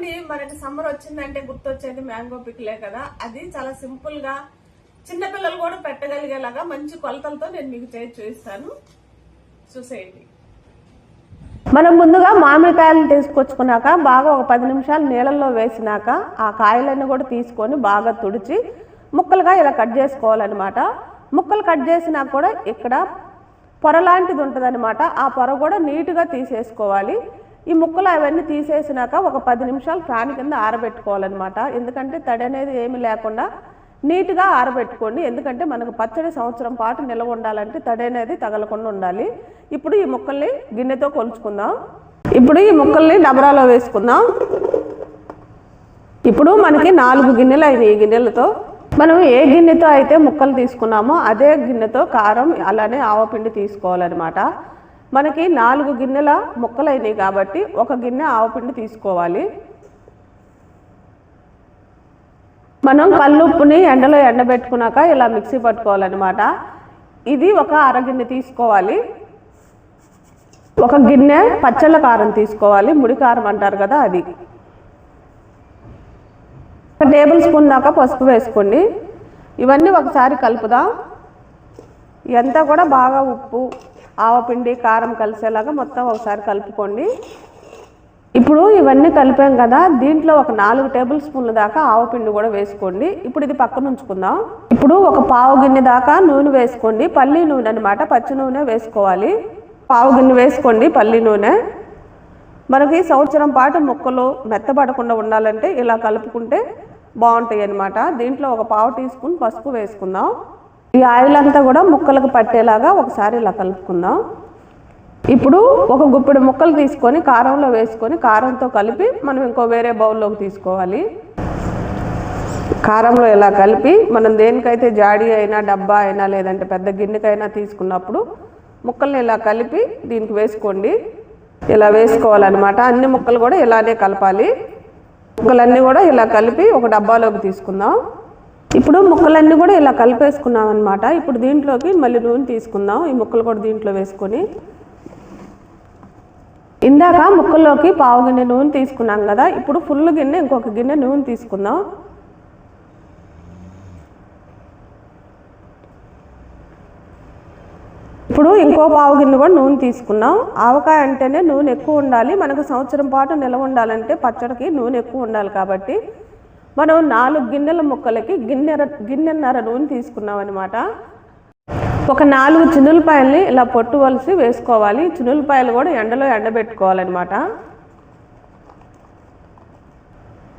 చూడండి మనకి సమ్మర్ వచ్చిందంటే గుర్తొచ్చేది మ్యాంగో పిక్లే కదా. అది చాలా సింపుల్గా చిన్నపిల్లలు కూడా పెట్టగలిగేలాగా మంచి కొలతలతో నేను మీకు చేసి చూపిస్తాను చూసేయండి. మనం ముందుగా మామిడికాయలు తీసుకొచ్చుకున్నాక బాగా ఒక పది నిమిషాలు నీళ్ళల్లో వేసినాక ఆ కాయలన్నీ కూడా తీసుకొని బాగా తుడిచి ముక్కలుగా ఇలా కట్ చేసుకోవాలన్నమాట. ముక్కలు కట్ చేసినా కూడా ఇక్కడ పొర లాంటిది ఉంటుందన్నమాట. ఆ పొర కూడా నీట్గా తీసేసుకోవాలి. ఈ ముక్కలు అవన్నీ తీసేసినాక ఒక పది నిమిషాలు ఫ్యాన్ కింద ఆరబెట్టుకోవాలన్నమాట. ఎందుకంటే తడి అనేది ఏమి లేకుండా నీట్గా ఆరబెట్టుకోండి. ఎందుకంటే మనకు పచ్చడి సంవత్సరం పాటు నిల్వ ఉండాలంటే తడి అనేది తగలకుండా ఉండాలి. ఇప్పుడు ఈ ముక్కల్ని గిన్నెతో కొలుచుకుందాం. ఇప్పుడు ఈ ముక్కల్ని డబరాలో వేసుకుందాం. ఇప్పుడు మనకి నాలుగు గిన్నెలు అయినాయి ఈ గిన్నెలతో. మనం ఏ గిన్నెతో అయితే ముక్కలు తీసుకున్నామో అదే గిన్నెతో కారం అలానే ఆవపిండి తీసుకోవాలన్నమాట. మనకి నాలుగు గిన్నెల ముక్కలైనవి కాబట్టి ఒక గిన్నె ఆవపిండి తీసుకోవాలి. మనం కల్లుప్పుని ఎండలో ఎండబెట్టుకున్నాక ఇలా మిక్సీ పట్టుకోవాలన్నమాట. ఇది ఒక అరగిన్నె తీసుకోవాలి. ఒక గిన్నె పచ్చళ్ళ కారం తీసుకోవాలి. ముడి కారం అంటారు కదా అది. ఒక టేబుల్ స్పూన్ దాకా పసుపు వేసుకోండి. ఇవన్నీ ఒకసారి కలుపుదాం. ఇదంతా కూడా బాగా ఉప్పు ఆవపిండి కారం కలిసేలాగా మొత్తం ఒకసారి కలుపుకోండి. ఇప్పుడు ఇవన్నీ కలిపాం కదా దీంట్లో ఒక నాలుగు టేబుల్ స్పూన్ల దాకా ఆవపిండి కూడా వేసుకోండి. ఇప్పుడు ఇది పక్కన ఉంచుకుందాం. ఇప్పుడు ఒక పావు గిన్నె దాకా నూనె వేసుకోండి. పల్లి నూనె అనమాట పచ్చి నూనె వేసుకోవాలి. పావు గిన్నె వేసుకోండి పల్లి నూనె. మనకి సంవత్సరం పాటు ముక్కలు మెత్తబడకుండా ఉండాలంటే ఇలా కలుపుకుంటే బాగుంటాయి అన్నమాట. దీంట్లో ఒక పావు టీ స్పూన్ పసుపు వేసుకుందాం. ఈ ఆయిల్ అంతా కూడా ముక్కలకు పట్టేలాగా ఒకసారి ఇలా కలుపుకుందాం. ఇప్పుడు ఒక గుప్పెడు ముక్కలు తీసుకొని కారంలో వేసుకొని కారంతో కలిపి మనం ఇంకో వేరే బౌల్లోకి తీసుకోవాలి. కారంలో ఇలా కలిపి మనం దేనికైతే జాడీ అయినా డబ్బా అయినా లేదంటే పెద్ద గిన్నెకైనా తీసుకున్నప్పుడు ముక్కల్ని ఇలా కలిపి దీనికి వేసుకోండి. ఇలా వేసుకోవాలన్నమాట. అన్ని ముక్కలు కూడా ఇలానే కలపాలి. ముక్కలన్నీ కూడా ఇలా కలిపి ఒక డబ్బాలోకి తీసుకుందాం. ఇప్పుడు ముక్కలన్నీ కూడా ఇలా కలిపేసుకున్నాం అనమాట ఇప్పుడు దీంట్లోకి మళ్ళీ నూనె తీసుకుందాం. ఈ ముక్కలు కూడా దీంట్లో వేసుకొని. ఇందాక ముక్కల్లోకి పావు గిన్నె నూనె తీసుకున్నాం కదా. ఇప్పుడు ఫుల్ గిన్నె ఇంకొక గిన్నె నూనె తీసుకుందాం. ఇప్పుడు ఇంకో పావు గిన్నె కూడా నూనె తీసుకున్నాం ఆవకాయ అంటేనే నూనె ఎక్కువ ఉండాలి. మనకు సంవత్సరం పాటు నిల్వ ఉండాలంటే పచ్చడికి నూనె ఎక్కువ ఉండాలి కాబట్టి. మనం నాలుగు గిన్నెల ముక్కలకి గిన్నెర గిన్నెన్నర నూనె తీసుకున్నాం అనమాట ఒక నాలుగు చిన్నులపాయల్ని ఇలా పొట్టు వలిసి వేసుకోవాలి. చినులపాయలు కూడా ఎండలో ఎండబెట్టుకోవాలన్నమాట.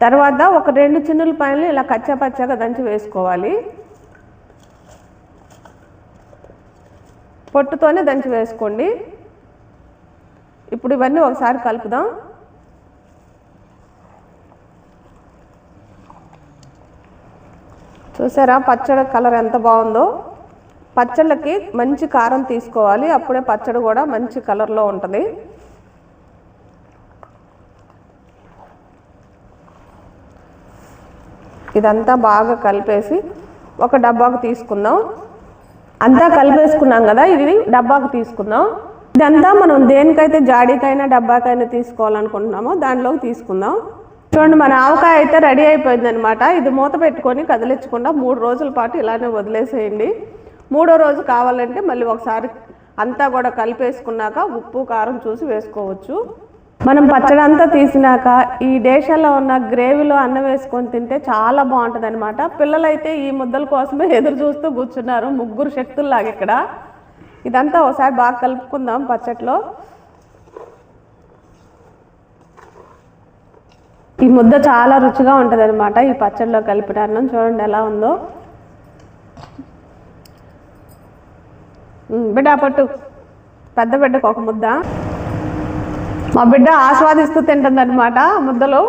తర్వాత ఒక రెండు చిన్నులపాయల్ని ఇలా కచ్చపచ్చగా దంచి వేసుకోవాలి. పొట్టుతోనే దంచి వేసుకోండి. ఇప్పుడు ఇవన్నీ ఒకసారి కలుపుదాం. చూసారా? పచ్చడి కలర్ ఎంత బాగుందో. పచ్చళ్ళకి మంచి కారం తీసుకోవాలి. అప్పుడే పచ్చడి కూడా మంచి కలర్లో ఉంటుంది. ఇదంతా బాగా కలిపేసి ఒక డబ్బాకు తీసుకుందాం. అంతా కలిపేసుకున్నాం కదా? ఇది డబ్బాకు తీసుకుందాం. ఇదంతా మనం దేనికైతే జాడీకైనా డబ్బాకైనా తీసుకోవాలనుకుంటున్నామో దానిలోకి తీసుకుందాం. చూడండి మన ఆవకాయ అయితే రెడీ అయిపోయింది అనమాట ఇది మూత పెట్టుకొని కదిలించకుండా మూడు రోజుల పాటు ఇలానే వదిలేసేయండి. మూడో రోజు కావాలంటే మళ్ళీ ఒకసారి అంతా కూడా కలిపేసుకున్నాక ఉప్పు కారం చూసి వేసుకోవచ్చు. మనం పచ్చడి అంతా తీసినాక ఈ దేశాల్లో ఉన్న గ్రేవీలో అన్నం వేసుకొని తింటే చాలా బాగుంటుంది అనమాట పిల్లలైతే ఈ ముద్దల కోసమే ఎదురు చూస్తూ కూర్చున్నారు ముగ్గురు శక్తుల్లాగా ఇక్కడ. ఇదంతా ఒకసారి బాగా కలుపుకుందాం పచ్చట్లో. ఈ ముద్ద చాలా రుచిగా ఉంటుంది అనమాట ఈ పచ్చడిలో కలిపిన అన్నం చూడండి ఎలా ఉందో. బిడ్డ పట్టు. పెద్ద బిడ్డకు ఒక ముద్ద. మా బిడ్డ ఆస్వాదిస్తూ తింటుంది అనమాట ముద్దలు.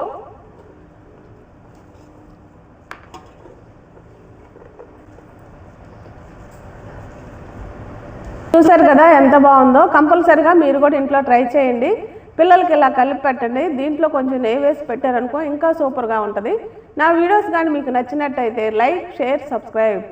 చూసారు కదా ఎంత బాగుందో. కంపల్సరిగా మీరు కూడా ఇంట్లో ట్రై చేయండి. పిల్లలకి ఇలా కలిపి పెట్టండి. దీంట్లో కొంచెం నెయ్యి వేసి పెట్టారనుకో ఇంకా సూపర్గా ఉంటుంది. నా వీడియోస్ కానీ మీకు నచ్చినట్టయితే లైక్ షేర్ సబ్స్క్రైబ్.